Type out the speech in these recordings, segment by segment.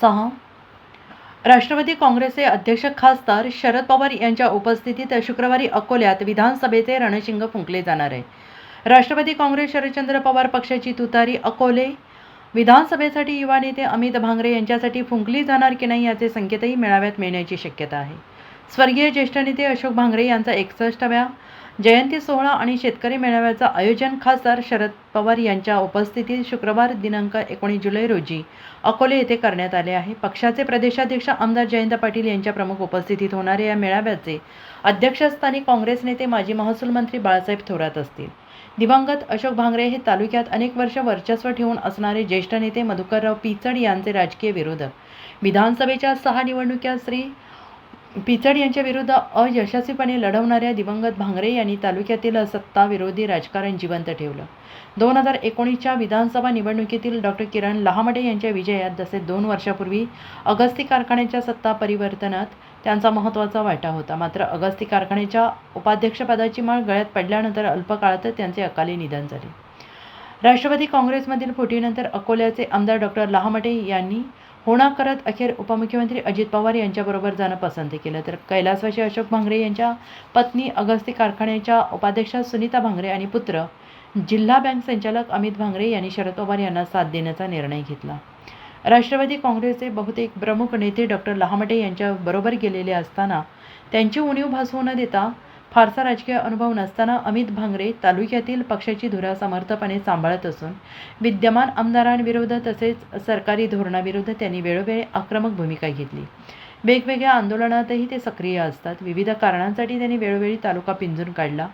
सहा. राष्ट्रवादी काँग्रेसचे अध्यक्ष खासदार शरद पवार यांच्या उपस्थितीत शुक्रवारी अकोल्यात विधानसभेचे रणशिंग फुंकले जाणार आहे. राष्ट्रवादी काँग्रेस शरदचंद्र पवार पक्षाची तुतारी अकोले. विधानसभेसाठी युवा नेते अमित भांगरे यांच्यासाठी फुंकली जाणार की नाही याचे संकेतही मेळाव्यात मिळण्याची शक्यता आहे. स्वर्गीय ज्येष्ठ नेते अशोक भांगरे यांचा एकसष्टाव्या जयंती सोहळा आणि शेतकरी मेळाव्याचं आयोजन खासदार शरद पवार यांच्या उपस्थितीत शुक्रवार दिनांक एकोणीस जुलै रोजी अकोले येथे करण्यात आले आहे. पक्षाचे प्रदेशाध्यक्ष आमदार जयंत पाटील यांच्या प्रमुख उपस्थितीत होणाऱ्या या मेळाव्याचे अध्यक्षस्थानी काँग्रेस नेते माजी महसूल मंत्री बाळासाहेब थोरात असतील. दिवंगत अशोक भांगरे हे तालुक्यात अनेक वर्ष वर्चस्व ठेवून असणारे ज्येष्ठ नेते मधुकरराव पिचड यांचे राजकीय विरोधक. विधानसभेच्या सहा निवडणुक्या श्री पिचड यांच्या विरुद्ध अयशस्वीपणे लढवणाऱ्या दिवंगत भांगरे यांनी तालुक्यातील सत्ताविरोधी राजकारण जिवंत ठेवलं. दोन हजार एकोणीसच्या विधानसभा निवडणुकीतील डॉक्टर किरण लहामडे यांच्या विजयात जसे दोन वर्षापूर्वी अगस्ती कारखान्याच्या सत्ता परिवर्तनात त्यांचा महत्त्वाचा वाटा होता. मात्र अगस्ती कारखान्याच्या उपाध्यक्षपदाची माळ गळ्यात पडल्यानंतर अल्पकाळातच त्यांचे अकाली निधन झाले. राष्ट्रवादी काँग्रेसमधील फुटीनंतर अकोल्याचे आमदार डॉक्टर लहामटे यांनी होणा करत अखेर उपमुख्यमंत्री अजित पवार यांच्याबरोबर जाणं पसंत केलं. तर कैलासवासी अशोक भांगरे यांच्या पत्नी अगस्ती कारखान्याच्या उपाध्यक्षा सुनीता भांगरे आणि पुत्र जिल्हा बँक संचालक अमित भांगरे यांनी शरद पवार यांना साथ देण्याचा निर्णय घेतला. राष्ट्रवादी काँग्रेसचे बहुतेक प्रमुख नेते डॉक्टर लहामटे यांच्याबरोबर गेलेले असताना त्यांची उणीव भासवू न देता फारसा राजकीय अनुभव नसताना अमित भांगरे तालुक्यातील पक्षाची धुरा समर्थपणे सांभाळत असून विद्यमान आमदारांविरुद्ध तसेच सरकारी धोरणाविरुद्ध त्यांनी वेळोवेळी आक्रमक भूमिका घेतली. वेगवेगळ्या आंदोलनातही ते सक्रिय असतात. विविध कारणांसाठी त्यांनी वेळोवेळी तालुका पिंजून काढला.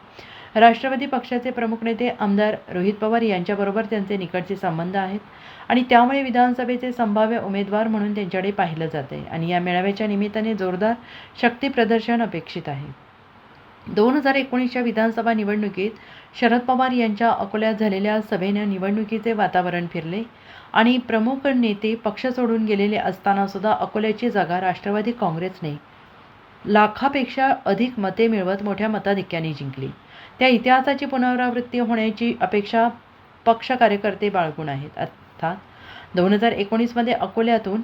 राष्ट्रवादी पक्षाचे प्रमुख नेते आमदार रोहित पवार यांच्याबरोबर त्यांचे निकटचे संबंध आहेत आणि त्यामुळे विधानसभेचे संभाव्य उमेदवार म्हणून त्यांच्याकडे पाहिलं जाते आणि या मेळाव्याच्या निमित्ताने जोरदार शक्ती प्रदर्शन अपेक्षित आहे. दोन हजार एकोणीसच्या विधानसभा निवडणुकीत शरद पवार यांच्या अकोल्यात झालेल्या सभेनं निवडणुकीचे वातावरण फिरले आणि प्रमुख नेते पक्ष सोडून गेलेले असताना सुद्धा अकोल्याची जागा राष्ट्रवादी काँग्रेसने लाखापेक्षा अधिक मते मिळवत मोठ्या मताधिक्याने जिंकली. त्या इतिहासाची पुनरावृत्ती होण्याची अपेक्षा पक्ष कार्यकर्ते बाळगून आहेत. अर्थात दोन हजार एकोणीसमध्ये अकोल्यातून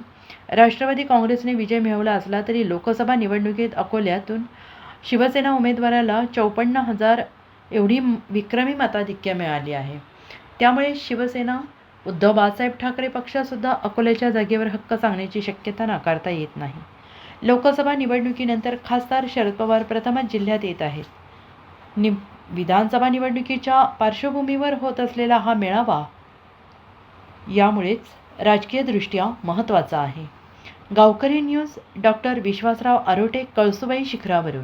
राष्ट्रवादी काँग्रेसने विजय मिळवला असला तरी लोकसभा निवडणुकीत अकोल्यातून शिवसेना उमेदवाराला चौपन्न हजार एवढी विक्रमी मताधिक्य मिळाली आहे. त्यामुळे शिवसेना उद्धव बाळासाहेब ठाकरे पक्षासुद्धा अकोल्याच्या जागेवर हक्क सांगण्याची शक्यता नाकारता येत नाही. लोकसभा निवडणुकीनंतर खासदार शरद पवार प्रथमच जिल्ह्यात येत आहेत. नि विधानसभा निवडणुकीच्या पार्श्वभूमीवर होत असलेला हा मेळावा यामुळेच राजकीयदृष्ट्या महत्त्वाचा आहे. Gaonkari news doctor Vishwasrao Arote Kalsubai शिखरावरून.